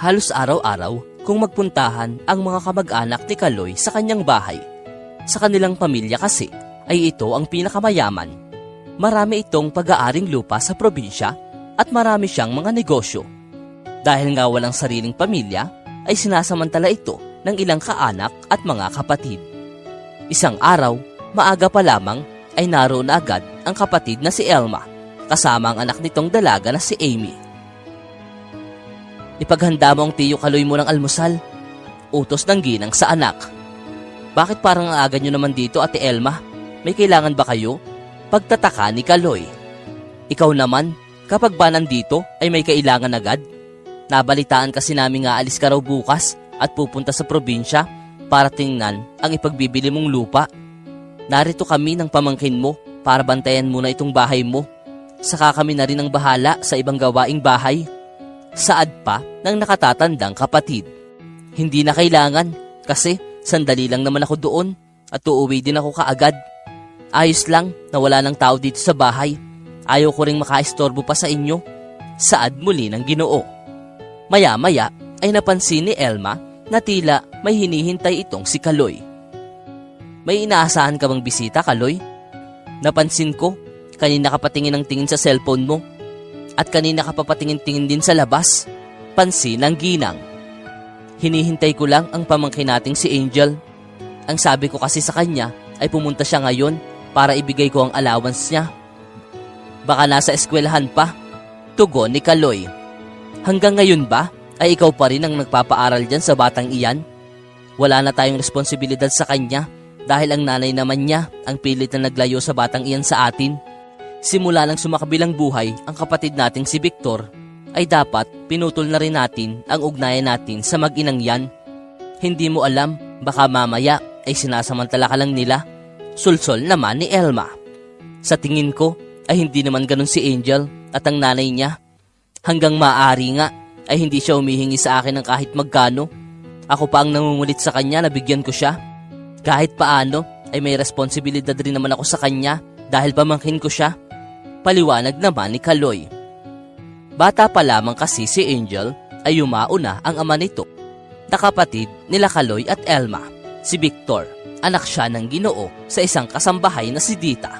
Halos araw-araw kung magpuntahan ang mga kamag-anak ni Kaloy sa kanyang bahay. Sa kanilang pamilya kasi ay ito ang pinakamayaman. Marami itong pag-aaring lupa sa probinsya at marami siyang mga negosyo. Dahil nga walang sariling pamilya, ay sinasamantala ito ng ilang kaanak at mga kapatid. Isang araw, maaga pa lamang ay naroon na agad ang kapatid na si Elma kasama ang anak nitong dalaga na si Amy. Ipaghanda mo ang tiyo kaloy mo ng almusal. Utos ng ginang sa anak. Bakit parang ang aga nyo naman dito, Ate Elma? May kailangan ba kayo? Pagtataka ni Kaloy. Ikaw naman, kapag ba nandito ay may kailangan agad? Nabalitaan kasi namin nga alis ka raw bukas at pupunta sa probinsya para tingnan ang ipagbibili mong lupa. Narito kami ng pamangkin mo para bantayan muna itong bahay mo. Saka kami na rin ang bahala sa ibang gawaing bahay. Saad pa ng nakatatandang kapatid. Hindi na kailangan kasi sandali lang naman ako doon at uuwi din ako kaagad. Ayos lang na wala ng tao dito sa bahay. Ayaw ko ring makaistorbo pa sa inyo. Saad muli ng ginoo. Maya-maya ay napansin ni Elma na tila may hinihintay itong si Kaloy. May inaasahan ka bang bisita, Kaloy? Napansin ko, kanina ka patingin ng tingin sa cellphone mo. At kanina ka papatingin-tingin din sa labas. Pansin ng ginang. Hinihintay ko lang ang pamangkin nating si Angel. Ang sabi ko kasi sa kanya ay pumunta siya ngayon para ibigay ko ang allowance niya. Baka nasa eskwelahan pa. Tugon ni Kaloy. Hanggang ngayon ba ay ikaw pa rin ang nagpapaaral dyan sa batang iyan? Wala na tayong responsibilidad sa kanya dahil ang nanay naman niya ang pilit na naglayo sa batang iyan sa atin. Simula nang sumakabilang buhay ang kapatid nating si Victor, ay dapat pinutol na rin natin ang ugnayan natin sa mag-inang yan. Hindi mo alam, baka mamaya ay sinasamantala ka lang nila. Sulsol naman ni Elma. Sa tingin ko ay hindi naman ganun si Angel at ang nanay niya. Hanggang maaari nga ay hindi siya humihingi sa akin ng kahit magkano. Ako pa ang nangungulit sa kanya na bigyan ko siya. Kahit paano ay may responsibilidad rin naman ako sa kanya dahil pamangkin ko siya. Paliwanag naman ni Kaloy. Bata pa lamang kasi si Angel ay yumauna ang ama nito na kapatid nila Kaloy at Elma, si Victor. Anak siya ng ginoo sa isang kasambahay na si Dita.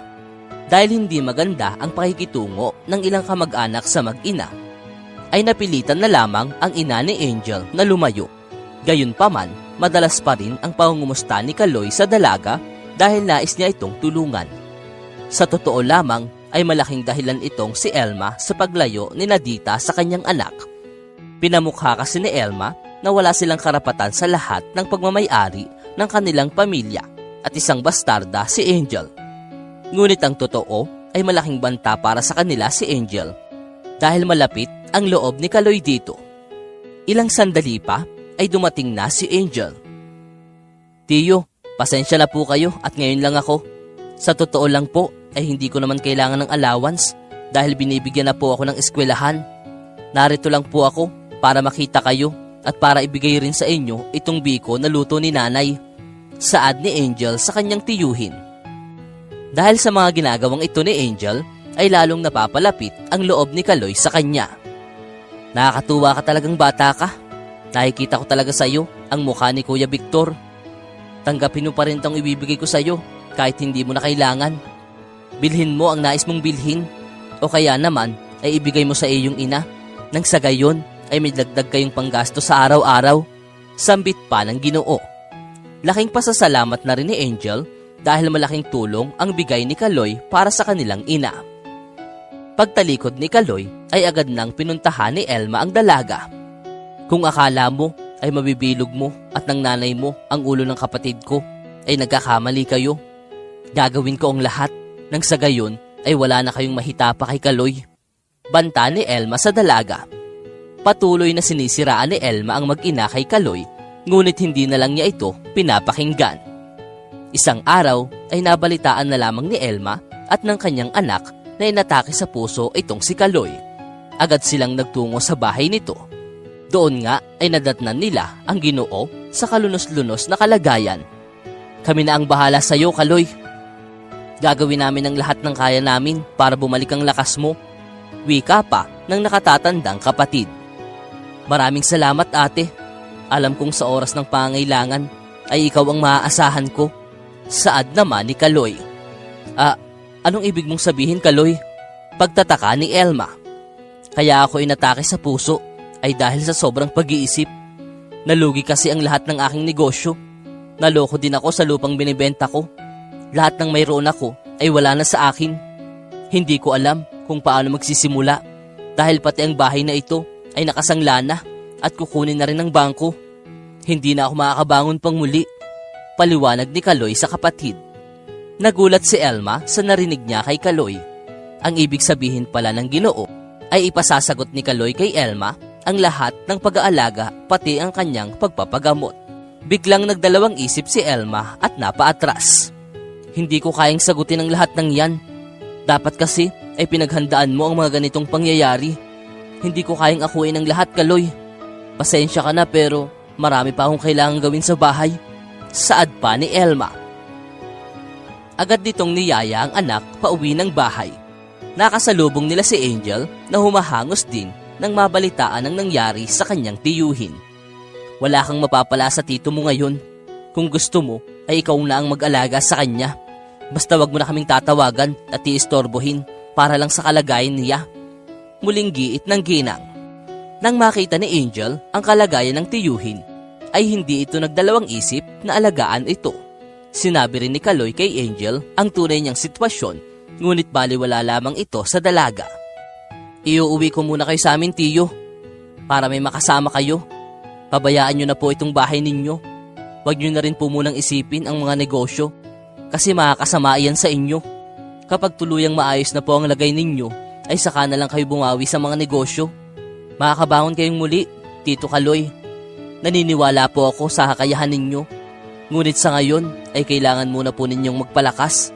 Dahil hindi maganda ang pakikitungo ng ilang kamag-anak sa mag-ina, ay napilitan na lamang ang ina ni Angel na lumayo. Gayunpaman, madalas pa rin ang pangungumusta ni Kaloy sa dalaga dahil nais niya itong tulungan. Sa totoo lamang ay malaking dahilan itong si Elma sa paglayo ni Nadita sa kanyang anak. Pinamukha kasi ni Elma na wala silang karapatan sa lahat ng pagmamayari ng kanilang pamilya at isang bastarda si Angel. Ngunit ang totoo ay malaking banta para sa kanila si Angel dahil malapit ang loob ni Kaloy dito. Ilang sandali pa ay dumating na si Angel. Tiyo, pasensya na po kayo at ngayon lang ako. Sa totoo lang po ay hindi ko naman kailangan ng allowance dahil binibigyan na po ako ng eskwelahan. Narito lang po ako para makita kayo at para ibigay rin sa inyo itong biko na luto ni nanay. Saad ni Angel sa kanyang tiyuhin. Dahil sa mga ginagawang ito ni Angel, ay lalong napapalapit ang loob ni Kaloy sa kanya. Nakakatuwa ka talagang bata ka. Nakikita ko talaga sa iyo ang mukha ni Kuya Victor. Tanggapin mo pa rin itong ibibigay ko sa iyo kahit hindi mo na kailangan. Bilhin mo ang nais mong bilhin o kaya naman ay ibigay mo sa iyong ina nang sa gayon ay may dagdag kayong panggasto sa araw-araw. Sambit pa ng ginoo. Laking pasasalamat na rin ni Angel dahil malaking tulong ang bigay ni Kaloy para sa kanilang ina. Pagtalikod ni Kaloy ay agad nang pinuntahan ni Elma ang dalaga. Kung akala mo ay mabibilog mo at ng nanay mo ang ulo ng kapatid ko ay nagkakamali kayo. Gagawin ko ang lahat nang sa gayon ay wala na kayong mahita pa kay Kaloy. Banta ni Elma sa dalaga. Patuloy na sinisiraan ni Elma ang mag-ina kay Kaloy ngunit hindi na lang niya ito pinapakinggan. Isang araw ay nabalitaan na lamang ni Elma at ng kanyang anak na inatake sa puso itong si Kaloy. Agad silang nagtungo sa bahay nito. Doon nga ay nadatnan nila ang ginoo sa kalunos-lunos na kalagayan. Kami na ang bahala sa iyo, Kaloy. Gagawin namin ang lahat ng kaya namin para bumalik ang lakas mo. Wika pa ng nakatatandang kapatid. Maraming salamat ate. Alam kong sa oras ng pangailangan ay ikaw ang maaasahan ko. Saad naman ni Kaloy. Ah, anong ibig mong sabihin Kaloy? Pagtataka ni Elma. Kaya ako inatake sa puso ay dahil sa sobrang pag-iisip. Nalugi kasi ang lahat ng aking negosyo. Naloko din ako sa lupang binibenta ko. Lahat ng mayroon ako ay wala na sa akin. Hindi ko alam kung paano magsisimula dahil pati ang bahay na ito ay nakasangla na at kukunin na rin ng bangko. Hindi na ako makakabangon pang muli. Paliwanag ni Kaloy sa kapatid. Nagulat si Elma sa narinig niya kay Kaloy. Ang ibig sabihin pala ng ginoo ay ipasasagot ni Kaloy kay Elma ang lahat ng pag-aalaga pati ang kanyang pagpapagamot. Biglang nagdalawang isip si Elma at napaatras. Hindi ko kayang sagutin ang lahat ng yan. Dapat kasi ay pinaghandaan mo ang mga ganitong pangyayari. Hindi ko kayang akuin ang lahat, Kaloy. Pasensya ka na pero marami pa akong kailangan gawin sa bahay. Saad pa ni Elma. Agad ditong niyaya ang anak pauwi ng bahay. Nakasalubong nila si Angel na humahangos din nang mabalitaan ang nangyari sa kanyang tiyuhin. Wala kang mapapala sa tito mo ngayon. Kung gusto mo, ay ikaw na ang mag-alaga sa kanya. Basta wag mo na kaming tatawagan at iistorbohin para lang sa kalagayan niya. Muling giit ng ginang. Nang makita ni Angel ang kalagayan ng tiyuhin, ay hindi ito nagdalawang isip na alagaan ito. Sinabi rin ni Kaloy kay Angel ang tunay niyang sitwasyon, ngunit baliwala lamang ito sa dalaga. Iuuwi ko muna kayo sa amin, tiyo, para may makasama kayo. Pabayaan niyo na po itong bahay ninyo. Huwag niyo na rin po munang isipin ang mga negosyo kasi makakasama iyan sa inyo. Kapag tuluyang maayos na po ang lagay ninyo, ay saka na lang kayo bumawi sa mga negosyo. Makakabangon kayong muli, Tito Kaloy. Naniniwala po ako sa kakayahan ninyo. Ngunit sa ngayon ay kailangan muna po ninyong magpalakas.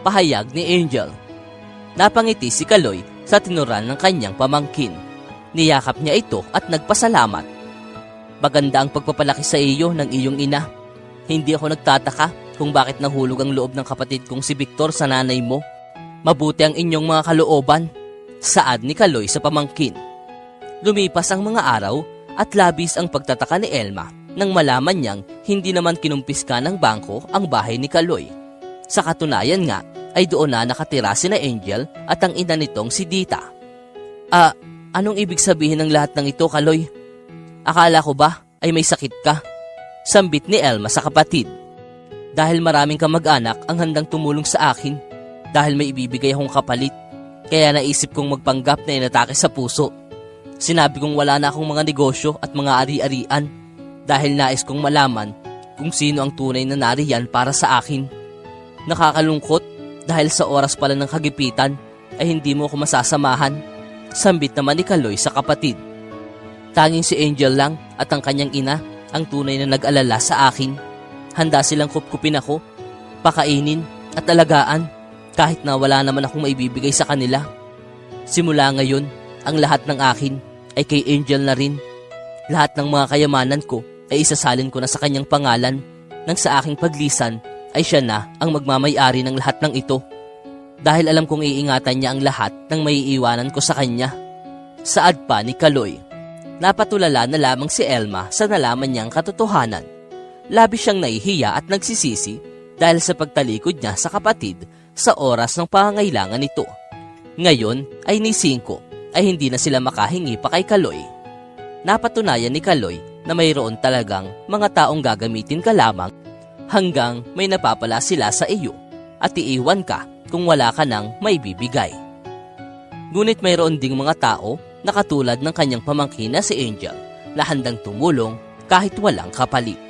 Pahayag ni Angel. Napangiti si Kaloy sa tinuran ng kanyang pamangkin. Niyakap niya ito at nagpasalamat. Maganda ang pagpapalaki sa iyo ng iyong ina. Hindi ako nagtataka kung bakit nahulog ang loob ng kapatid kong si Victor sa nanay mo. Mabuti ang inyong mga kalooban. Saad ni Kaloy sa pamangkin. Lumipas ang mga araw at labis ang pagtataka ni Elma nang malaman niyang hindi naman kinumpiska ng bangko ang bahay ni Kaloy. Sa katunayan nga ay doon na nakatira si na Angel at ang ina nitong si Dita. Ah, anong ibig sabihin ng lahat ng ito, Kaloy? Akala ko ba ay may sakit ka? Sambit ni Elma sa kapatid. Dahil maraming kamag-anak ang handang tumulong sa akin dahil may ibibigay akong kapalit. Kaya naisip kong magpanggap na inatake sa puso. Sinabi kong wala na akong mga negosyo at mga ari-arian dahil nais kong malaman kung sino ang tunay na nariyan para sa akin. Nakakalungkot dahil sa oras pala ng kagipitan ay hindi mo ako masasamahan. Sambit naman ni Kaloy sa kapatid. Tanging si Angel lang at ang kanyang ina ang tunay na nag-alala sa akin. Handa silang kupkupin ako, pakainin at alagaan kahit na wala naman akong maibibigay sa kanila. Simula ngayon, ang lahat ng akin ay kay Angel na rin. Lahat ng mga kayamanan ko ay isasalin ko na sa kanyang pangalan nang sa aking paglisan ay siya na ang magmamayari ng lahat ng ito. Dahil alam kong iingatan niya ang lahat ng maiiwanan ko sa kanya. Saad pa ni Kaloy. Napatulala na lamang si Elma sa nalaman niyang katotohanan. Labi siyang nahihiya at nagsisisi dahil sa pagtalikod niya sa kapatid sa oras ng pangangailangan nito. Ngayon ay ni Cinco ay hindi na sila makahingi pa kay Kaloy. Napatunayan ni Kaloy na mayroon talagang mga taong gagamitin ka lamang hanggang may napapala sila sa iyo at iiwan ka kung wala ka nang may bibigay. Ngunit mayroon ding mga tao na katulad ng kanyang pamangkin na si Angel na handang tumulong kahit walang kapalit.